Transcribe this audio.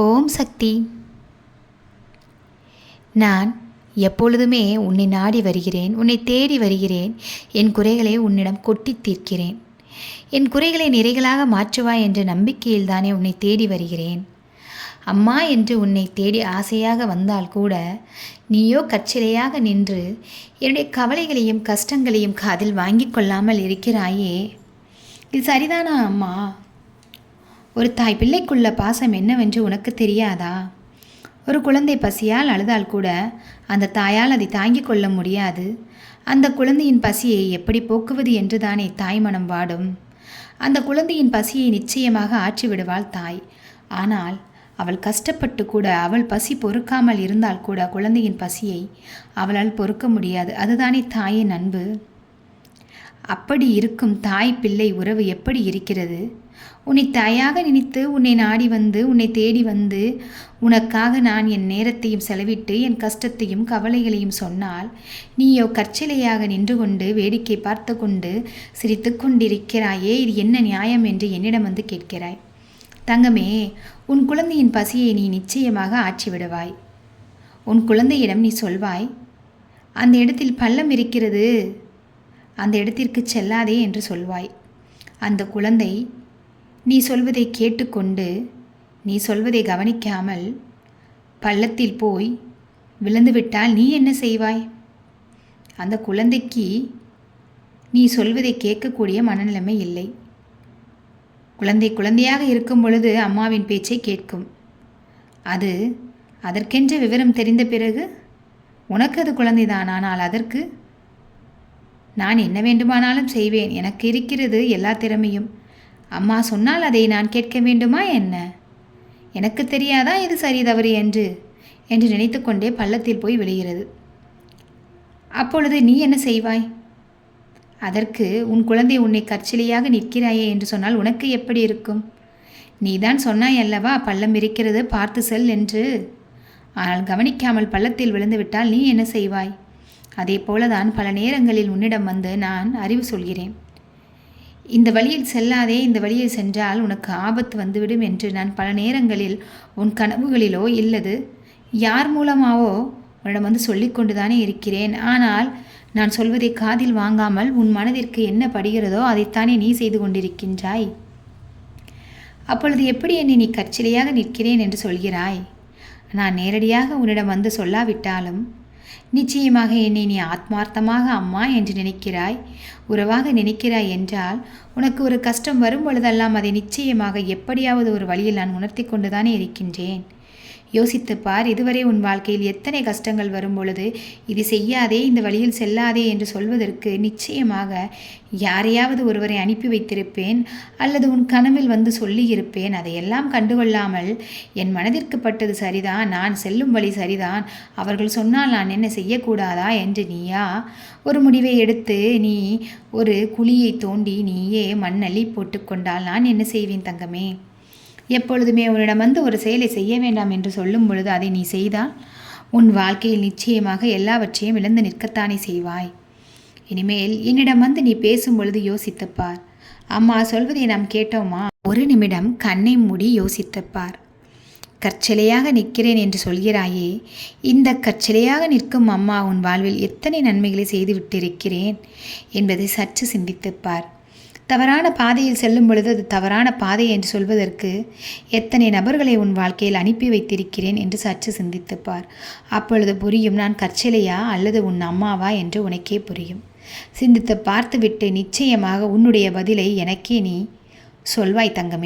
ஓம் சக்தி. நான் எப்பொழுதுமே உன்னை நாடி வருகிறேன் உன்னை தேடி வருகிறேன். என் குறைகளை உன்னிடம் கொட்டி தீர்க்கிறேன். என் குறைகளை நிறைகளாக மாற்றுவாய் என்ற நம்பிக்கையில் தானே உன்னை தேடி வருகிறேன். அம்மா என்று உன்னை தேடி ஆசையாக வந்தால் கூட நீயோ கச்சிலையாக நின்று என்னுடைய கவலைகளையும் கஷ்டங்களையும் காதில் வாங்கி கொள்ளாமல் இருக்கிறாயே. இது சரிதானா அம்மா? ஒரு தாய் பிள்ளைக்குள்ள பாசம் என்னவென்று உனக்கு தெரியாதா? ஒரு குழந்தை பசியால் அழுதால் கூட அந்த தாயால் அதை தாங்கிக் கொள்ள முடியாது. அந்த குழந்தையின் பசியை எப்படி போக்குவது என்று தானே தாய் மனம் வாடும். அந்த குழந்தையின் பசியை நிச்சயமாக ஆற்றி விடுவாள் தாய். ஆனால் அவள் கஷ்டப்பட்டு கூட அவள் பசி பொறுக்காமல் இருந்தால் கூட குழந்தையின் பசியை அவளால் பொறுக்க முடியாது. அதுதானே தாயின் அன்பு? அப்படி இருக்கும் தாய் பிள்ளை உறவு எப்படி இருக்கிறது? உன்னை தாயாக நினைத்து உன்னை நாடி வந்து உன்னை தேடி வந்து உனக்காக நான் என் நேரத்தையும் செலவிட்டு என் கஷ்டத்தையும் கவலைகளையும் சொன்னால் நீயோ கற்சிலையாக நின்று கொண்டு வேடிக்கை பார்த்து கொண்டு சிரித்து கொண்டிருக்கிறாயே இது என்ன நியாயம் என்று என்னிடம் வந்து கேட்கிறாய். தங்கமே உன் குழந்தையின் பசியை நீ நிச்சயமாக ஆட்சி விடுவாய் உன் குழந்தையிடம் நீ சொல்வாய் அந்த இடத்தில் பள்ளம் இருக்கிறது. அந்த இடத்திற்கு செல்லாதே என்று சொல்வாய். அந்த குழந்தை நீ சொல்வதை கேட்டுக்கொண்டு நீ சொல்வதை கவனிக்காமல் பள்ளத்தில் போய் விழுந்துவிட்டால் நீ என்ன செய்வாய்? அந்த குழந்தைக்கு நீ சொல்வதை கேட்கக்கூடிய மனநிலைமை இல்லை. குழந்தை குழந்தையாக இருக்கும் பொழுது அம்மாவின் பேச்சை கேட்கும். அது அதற்கென்ற விவரம் தெரிந்த பிறகு உனக்கு அது குழந்தைதான் ஆனால் அதற்கு நான் என்ன வேண்டுமானாலும் செய்வேன். எனக்கு இருக்கிறது எல்லா திறமையும். அம்மா சொன்னால் அதை நான் கேட்க வேண்டுமா என்ன? எனக்கு தெரியாதா இது சரி தவறு என்று? என்று நினைத்து கொண்டே பள்ளத்தில் போய் விழுகிறது. அப்பொழுது நீ என்ன செய்வாய்? அதற்கு உன் குழந்தை உன்னை கற்சிலையாக நிற்கிறாயே என்று சொன்னால் உனக்கு எப்படி இருக்கும்? நீதான் சொன்னாய் அல்லவா பள்ளம் இருக்கிறது பார்த்து செல் என்று? ஆனால் கவனிக்காமல் பள்ளத்தில் விழுந்து விட்டால் நீ என்ன செய்வாய்? அதே போலதான் பல நேரங்களில் உன்னிடம் வந்து நான் அறிவு சொல்கிறேன். இந்த வழியில் செல்லாதே இந்த வழியில் சென்றால் உனக்கு ஆபத்து வந்துவிடும் என்று நான் பல நேரங்களில் உன் கனவுகளிலோ இல்லது யார் மூலமாவோ உன்னிடம் வந்து சொல்லிக்கொண்டு தானே இருக்கிறேன். ஆனால் நான் சொல்வதை காதில் வாங்காமல் உன் மனதிற்கு என்ன படுகிறதோ அதைத்தானே நீ செய்து கொண்டிருக்கின்றாய். அப்பொழுது எப்படி என்னை நீ கற்சிலையாக நிற்கிறேன் என்று சொல்கிறாய்? நான் நேரடியாக உன்னிடம் வந்து சொல்லாவிட்டாலும் நிச்சயமாக என்னை நீ ஆத்மார்த்தமாக அம்மா என்று நினைக்கிறாய். உறவாக நினைக்கிறாய் என்றால் உனக்கு ஒரு கஷ்டம் வரும் பொழுதெல்லாம் அதை நிச்சயமாக எப்படியாவது ஒரு வழியில் நான் உணர்த்தி கொண்டுதானே இருக்கின்றேன். யோசித்து பார் இதுவரை உன் வாழ்க்கையில் எத்தனை கஷ்டங்கள் வரும் பொழுது இது செய்யாதே இந்த வழியில் செல்லாதே என்று சொல்வதற்கு நிச்சயமாக யாரையாவது ஒருவரை அனுப்பி வைத்திருப்பேன் அல்லது உன் கனவில் வந்து சொல்லியிருப்பேன். அதையெல்லாம் கண்டுகொள்ளாமல் என் மனதிற்கு பட்டது சரிதான் நான் செல்லும் வழி சரிதான் அவர்கள் சொன்னால் நான் என்ன செய்யக்கூடாதா என்று நீயா? ஒரு முடிவை எடுத்து நீ ஒரு குழியை தோண்டி நீயே மண்ணள்ளி போட்டுக்கொண்டால் நான் என்ன செய்வேன் தங்கமே? எப்பொழுதுமே உன்னிடம் வந்து ஒரு செயலை செய்ய வேண்டாம் என்று சொல்லும் பொழுது அதை நீ செய்தால் உன் வாழ்க்கையில் நிச்சயமாக எல்லாவற்றையும் இழந்து நிற்கத்தானே செய்வாய். இனிமேல் என்னிடம் வந்து நீ பேசும் பொழுது யோசித்துப்பார். அம்மா சொல்வதை நாம் கேட்டோமா? ஒரு நிமிடம் கண்ணை மூடி யோசித்துப்பார். கற்சிலையாக நிற்கிறேன் என்று சொல்கிறாயே இந்த கற்சிலையாக நிற்கும் அம்மா உன் வாழ்வில் எத்தனை நன்மைகளை செய்து விட்டிருக்கிறேன்? என்பதை சற்று சிந்தித்துப்பார். தவறான பாதையில் செல்லும் பொழுது அது தவறான பாதை என்று சொல்வதற்கு எத்தனை நபர்களை உன் வாழ்க்கையில் அனுப்பி வைத்திருக்கிறேன் என்று சற்று சிந்தித்துப்பார். அப்பொழுது புரியும் நான் கற்சிலையா அல்லது உன் அம்மாவா? என்று உனக்கே புரியும். சிந்தித்து பார்த்துவிட்டு நிச்சயமாக உன்னுடைய பதிலை எனக்கே நீ சொல்வாய் தங்கமே.